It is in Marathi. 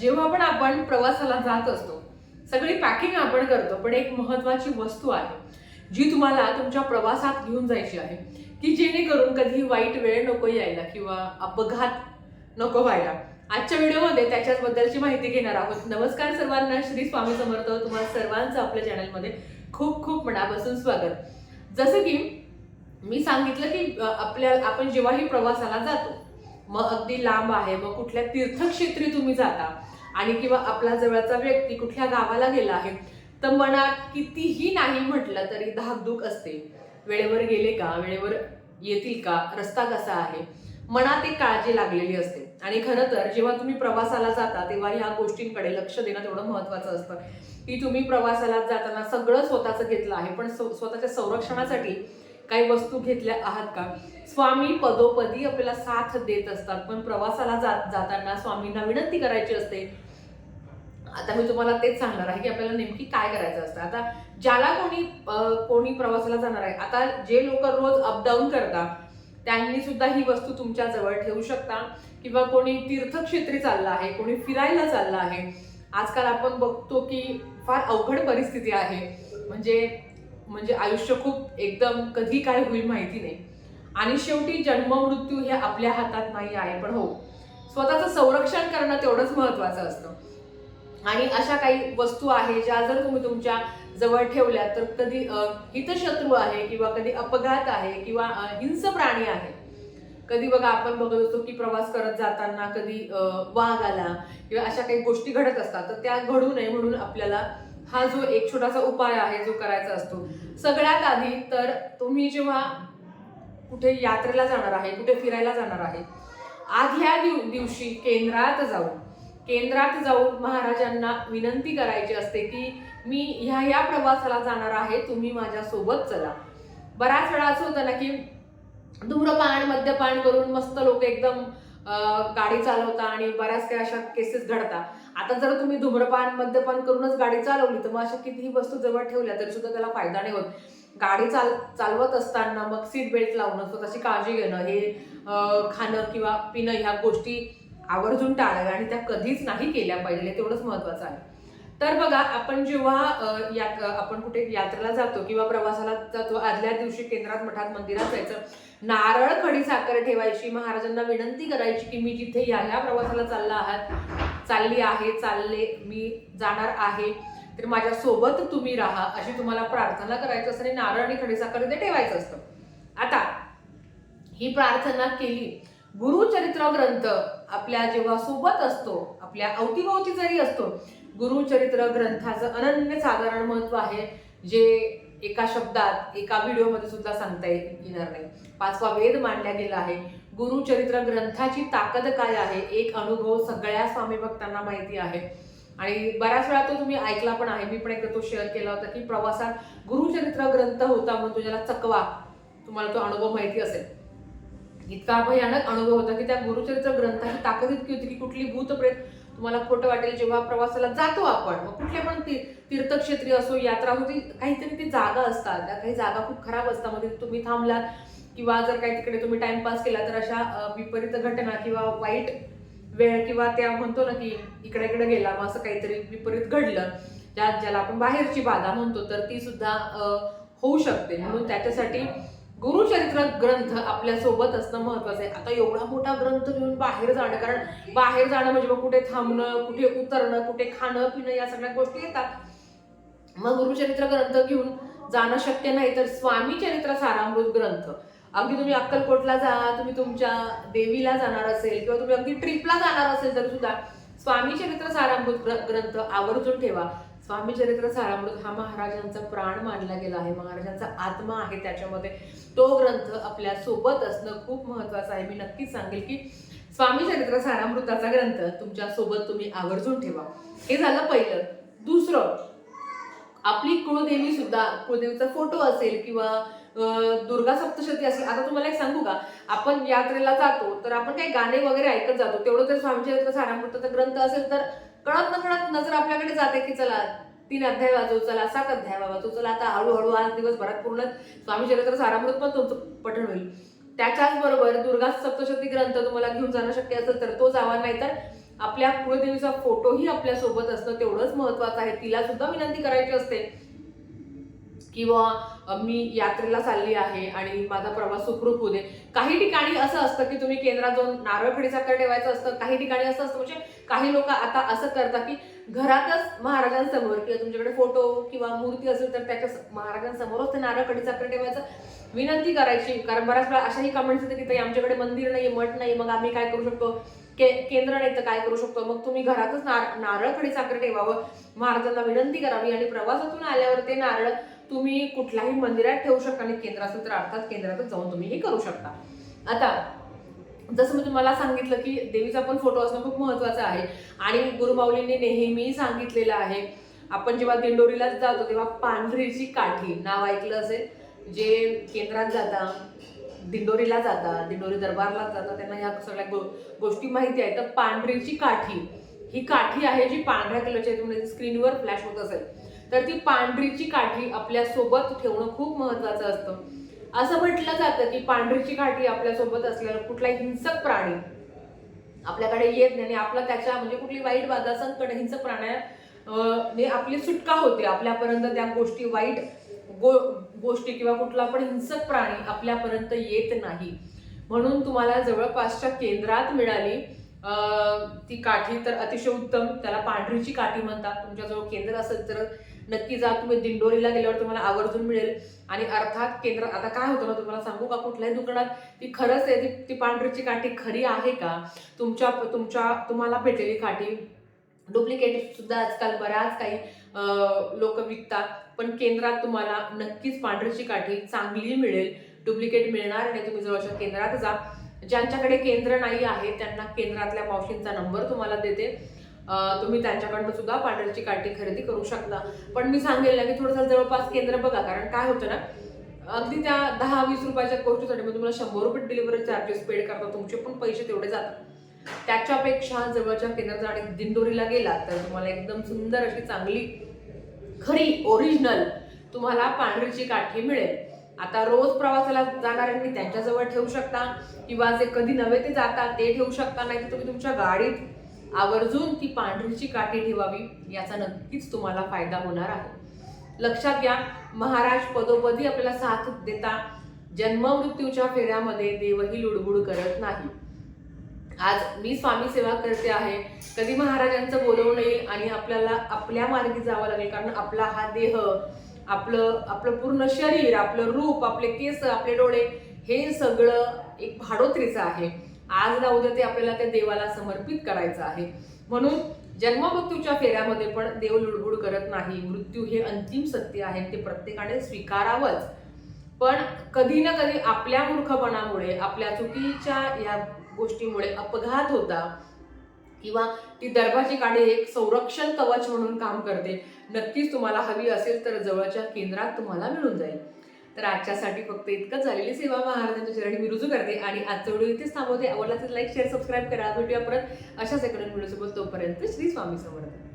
जेव्हा पण आपण प्रवासाला जात असतो सगळी पॅकिंग आपण करतो पण एक महत्वाची वस्तू आहे जी तुम्हाला तुमच्या प्रवासात घेऊन जायची आहे. की जेणेकरून कधी वाईट वेळ नको यायला किंवा अपघात नको व्हायला. आजच्या व्हिडिओमध्ये त्याच्याबद्दलची माहिती घेणार आहोत. नमस्कार सर्वांना श्री स्वामी समर्थ. तुम्हाला सर्वांचं आपल्या चॅनलमध्ये खूप खूप मनापासून स्वागत. जसं की मी सांगितलं की आपल्या आपण जेव्हाही प्रवासाला जातो मग अगदी लांब आहे मग कुठल्या तीर्थक्षेत्री तुम्ही जाता आणि किंवा आपला जवळचा व्यक्ती कुठल्या गावाला गेला आहे तर मनात कितीही नाही म्हटलं तरी धाकधूक असते. वेळेवर गेले का? वेळेवर येतील का? रस्ता कसा आहे? मनात एक काळजी लागलेली असते. आणि खरं तर जेव्हा तुम्ही प्रवासाला जाता तेव्हा ह्या गोष्टींकडे लक्ष देणं तेवढं महत्वाचं असतं. की तुम्ही प्रवासाला जाताना सगळं स्वतःचं घेतलं आहे पण स्व- स्वतःच्या संरक्षणासाठी काही वस्तू घेतल्या आहात का? स्वामी पदोपदी आपल्याला साथ देत असतात. पण प्रवासाला जात जाताना स्वामींना विनंती करायची असते. आता मी तुम्हाला तेच सांगणार आहे की आपल्याला नेमकी काय करायचं असतं. आता ज्याला कोणी कोणी प्रवासाला जाणार आहे आता जे लोक रोज अपडाऊन करतात त्यांनी सुद्धा ही वस्तू तुमच्या जवळ ठेवू शकता. किंवा कोणी तीर्थक्षेत्री चालला आहे कोणी फिरायला चालला आहे. आजकाल आपण बघतो की फार अवघड परिस्थिती आहे. म्हणजे म्हणजे आयुष्य खूप एकदम कधी काय होईल माहिती नाही. आणि शेवटी जन्म मृत्यू हे आपल्या हातात नाही आहे पण हो. स्वतःचं संरक्षण करणं तेवढंच महत्वाचं असतं. आणि अशा काही वस्तू आहे ज्या जर तुम्ही तुमच्या जवळ ठेवल्या तर कधी हितशत्रू आहे किंवा कधी अपघात आहे किंवा हिंस प्राणी आहे. कधी बघा आपण बघत असतो की प्रवास करत जाताना कधी वाघ आला किंवा अशा काही गोष्टी घडत असतात तर त्या घडू नये म्हणून आपल्याला हा जो एक छोटासा उपाय आहे जो करायचा असतो. सगळ्यात आधी तर तुम्ही जेव्हा कुठे यात्रेला जाणार आहे कुठे फिरायला जाणार आहे आधल्या दिव दिवशी केंद्रात जाऊन केंद्रात जाऊन महाराजांना विनंती करायची असते की मी ह्या ह्या प्रवासाला जाणार आहे तुम्ही माझ्यासोबत चला. बऱ्याच वेळा असं होतं ना की धूम्रपान मद्यपान करून मस्त लोक एकदम गाडी चालवता आणि बऱ्याच काही अशा केसेस घडतात आता जर तुम्ही धूम्रपान मद्यपान करूनच गाडी चालवली तर मग अशा कितीही वस्तू जवळ ठेवल्या तरी सुद्धा त्याला फायदा नाही होत. गाडी चाल चालवत असताना मग सीट बेल्ट लावणं स्वतःची काळजी घेणं हे खाणं किंवा पिणं ह्या गोष्टी आवर्जून टाळाव्या आणि त्या कधीच नाही केल्या पाहिजे तेवढंच महत्वाचं आहे. तर बघा आपण जेव्हा यात आपण कुठे यात्रेला जातो किंवा प्रवासाला जातो आदल्या दिवशी केंद्रात मठात मंदिरात जायचं नारळ खडी साखर ठेवायची महाराजांना विनंती करायची की मी जिथे या ह्या प्रवासाला चालला आहात चालली आहे चालले मी जाणार आहे तर माझ्यासोबत तुम्ही राहा अशी तुम्हाला प्रार्थना करायची असते आणि नारळ आणि खडीसाखर तिथे ठेवायचं असतं. आता ही प्रार्थना केली. गुरुचरित्र ग्रंथ आपल्या जेव्हा सोबत असतो आपल्या अवतीभोवती जरी असतो गुरुचरित्र ग्रंथाचं अनन्य साधारण महत्त्व आहे जे एका शब्दात एका व्हिडिओमध्ये सुद्धा सांगता येणार नाही. पाचवा वेद मांडला गेला आहे. गुरुचरित्र ग्रंथाची ताकद काय आहे? एक अनुभव सगळ्या स्वामी भक्तांना माहिती आहे. आणि बऱ्याच वेळा तो तुम्ही ऐकला पण आहे. मी पण एकदा तो शेअर केला होता की प्रवासात गुरुचरित्र ग्रंथ होता म्हणून तुझ्याला चकवा तुम्हाला तो अनुभव माहिती असेल. इतका भयानक अनुभव होता की त्या गुरुचरित्र ग्रंथाची ताकद इतकी होती की कुठली भूतप्रेत तुम्हाला खोटं वाटेल जेव्हा प्रवासाला जातो आपण. मग कुठले पण ती तीर्थक्षेत्री असो यात्रा होती काहीतरी ती जागा असतात. त्या काही जागा खूप खराब असतात. मध्ये तुम्ही थांबलात किंवा जर काही तिकडे तुम्ही टाइमपास केला तर अशा विपरीत घटना किंवा वाईट वेळ किंवा त्या म्हणतो ना की इकडे इकडे गेला मग असं काहीतरी विपरीत घडलं ज्या ज्याला आपण बाहेरची बाधा म्हणतो तर ती सुद्धा होऊ शकते. म्हणून त्याच्यासाठी गुरुचरित्र ग्रंथ आपल्यासोबत असणं महत्वाचं आहे. आता एवढा मोठा ग्रंथ घेऊन बाहेर जाणं कारण बाहेर जाणं म्हणजे मग कुठे थांबणं कुठे उतरणं कुठे खाणं पिणं या सगळ्या गोष्टी येतात. मग गुरुचरित्र ग्रंथ घेऊन जाणं शक्य नाही तर स्वामी चरित्र सारामृत ग्रंथ. अगदी तुम्ही अक्कलकोटला जा तुम्ही तुमच्या देवीला जाणार असेल किंवा तुम्ही अगदी ट्रिपला जाणार असेल तरी सुद्धा स्वामी चरित्र सारामृत ग्र- ग्रंथ आवर्जून ठेवा. स्वामी चरित्र सारामृत हा महाराजांचा प्राण मानला गेला आहे. महाराजांचा आत्मा आहे त्याच्यामध्ये. तो ग्रंथ आपल्यासोबत असणं खूप महत्वाचं आहे. मी नक्कीच सांगेल की स्वामी चरित्र सारामृताचा ग्रंथ तुमच्यासोबत तुम्ही आवर्जून ठेवा. हे झालं पहिलं. दुसरं आपली कुळदेवी सुद्धा कुळदेवीचा फोटो असेल किंवा दुर्गा सप्तशती असेल. आता तुम्हाला एक सांगू का? आपण यात्रेला जातो तर आपण काही गाणे वगैरे ऐकत जातो. तेवढं जर स्वामी चरित्र सारामृताचा ग्रंथ असेल तर कळत न कळत नजर आपल्याकडे जाते की चला तीन अध्याय वाचू चला सात अध्याय वाजू चला आता हळूहळू आज दिवसभरात पूर्ण स्वामी चरित्र सारामृत पण तुमचं पठण होईल. त्याच्याच बरोबर दुर्गा सप्तशती ग्रंथ तुम्हाला घेऊन जाणं शक्य असेल तर तो जावा नाही तर आपल्या कुळदेवीचा फोटोही आपल्यासोबत असणं तेवढंच महत्वाचं आहे. तिला सुद्धा विनंती करायची असते. किंवा मी यात्रेला चालली आहे आणि माझा प्रवास सुखरूप होऊ दे. काही ठिकाणी असं असतं की तुम्ही केंद्रात जाऊन नारळ साखर ठेवायचं असतं. काही ठिकाणी असं असतं म्हणजे काही लोक आता असं करतात की घरातच महाराजांसमोर किंवा तुमच्याकडे फोटो किंवा मूर्ती असेल तर त्याच्या महाराजांसमोरच ते नारळ साखर ठेवायचं. विनंती करायची. कारण बऱ्याच वेळा अशाही कमेंट्स येते की ताई आमच्याकडे मंदिर नाही मठ नाही मग आम्ही काय करू शकतो? के केंद्र नाही तर काय करू शकतो? मग तुम्ही घरातच नार नारळ साखर ठेवावं. महाराजांना विनंती करावी आणि प्रवासातून आल्यावर ते नारळ तुम्ही कुठल्याही मंदिरात ठेवू शकता आणि केंद्र असेल तर अर्थात केंद्रातच जाऊन तुम्ही हे करू शकता. आता जसं मी तुम्हाला सांगितलं की देवीचा पण फोटो असणं खूप महत्वाचं आहे. आणि गुरुमाऊलींनी नेहमी सांगितलेलं आहे आपण जेव्हा दिंडोरीला जातो तेव्हा पांढरीची काठी नाव ऐकलं असेल? जे केंद्रात जाता दिंडोरीला जाता दिंडोरी दरबारला जाता त्यांना ह्या सगळ्या गो गोष्टी माहिती आहे तर पांढरीची काठी ही काठी आहे जी पांढऱ्या कलरची आहे तुम्हाला स्क्रीनवर फ्लॅश होत असेल. तर ती पांढरीची काठी आपल्यासोबत ठेवणं खूप महत्वाचं असतं. असं म्हटलं जातं की पांढरीची काठी आपल्यासोबत असल्यावर कुठलाही हिंसक प्राणी आपल्याकडे येत नाही आणि आपला त्याच्या म्हणजे कुठली वाईट बाधा हिंसक प्राण्या आपली सुटका होते. आपल्यापर्यंत त्या गोष्टी वाईट गो गोष्टी किंवा कुठला पण हिंसक प्राणी आपल्यापर्यंत येत नाही. म्हणून तुम्हाला जवळपासच्या केंद्रात मिळाली ती काठी तर अतिशय उत्तम. त्याला पांढरीची काठी म्हणतात. तुमच्याजवळ केंद्र असेल तर नक्की जा तुम्ही दिंडोरीला गेल्यावर तुम्हाला आवर्जून मिळेल. आणि अर्थात केंद्र आता काय होतं ना तुम्हाला सांगू का कुठल्याही दुकानात ती खरंच आहे ती ती पांढरीची काठी खरी आहे का? तुमच्या तुमच्या तुम्हाला भेटलेली काठी. डुप्लिकेट सुद्धा आजकाल बऱ्याच काही लोक विकतात पण केंद्रात तुम्हाला नक्कीच पांढरीची काठी चांगली मिळेल. डुप्लिकेट मिळणार नाही तुम्ही जवळच्या केंद्रात जा. ज्यांच्याकडे केंद्र नाही आहे त्यांना केंद्रातल्या मावशींचा नंबर तुम्हाला देते. तुम्ही त्यांच्याकडनं सुद्धा पांढरीची काठी खरेदी करू शकता. पण मी सांगेल ना की थोडंसं जवळपास केंद्र बघा कारण काय होतं ना अगदी त्या दहा वीस रुपयाच्या गोष्टीसाठी मग तुम्हाला शंभर रुपये डिलिव्हरी चार्जेस पेड करता तुमचे पण पैसे तेवढे जातात. त्याच्यापेक्षा जवळच्या केंद्रात आणि दिंडोरीला गेलात तर तुम्हाला एकदम सुंदर अशी चांगली खरी ओरिजिनल तुम्हाला पांढरीची काठी मिळेल. आता रोज प्रवासाला जाणाऱ्यांनी त्यांच्याजवळ ठेवू शकता किंवा जे कधी नवे ते जातात ते ठेवू शकता नाही तर तुम्ही तुमच्या गाडीत आवर्जून ती पांढरीची काठी ठेवावी याचा नक्कीच तुम्हाला फायदा होणार आहे. लक्षात घ्या महाराज पदोपदी आपल्याला साथ देता जन्म मृत्यूच्या फेऱ्यामध्ये देवही लुडबुड करत नाही. आज मी स्वामी सेवा करते आहे. कधी महाराजांचं बोलवणं येईल आणि आपल्याला आपल्या मार्गी जावं लागेल कारण आपला हा देह आपलं आपलं पूर्ण शरीर आपलं रूप आपले केस आपले डोळे हे सगळं एक भाडोत्रीचं आहे. आज ना उद्या ते आपल्याला त्या देवाला समर्पित करायचं आहे. म्हणून जन्ममृत्यूच्या फेऱ्यामध्ये पण देव लुडबुड करत नाही. मृत्यू हे अंतिम सत्य आहे. ते प्रत्येकाने स्वीकारावंच. पण कधी ना कधी आपल्या मूर्खपणामुळे आपल्या चुकीच्या या गोष्टीमुळे अपघात होता किंवा ती दर्भाची काडी एक संरक्षण कवच म्हणून काम करते. नक्कीच तुम्हाला हवी असेल तर जवळच्या केंद्रात तुम्हाला मिळून जाईल. तर आजच्यासाठी फक्त इतकंच झालेली सेवा महाराजांच्या चरणी मी रुजू करते आणि आजचा व्हिडिओ इथेच थांबवते. आवडला तर लाईक शेअर सबस्क्राईब करा. भेटूया परत अशाच एकडून व्हिडिओ सोबत तोपर्यंत श्री स्वामी समर्थ.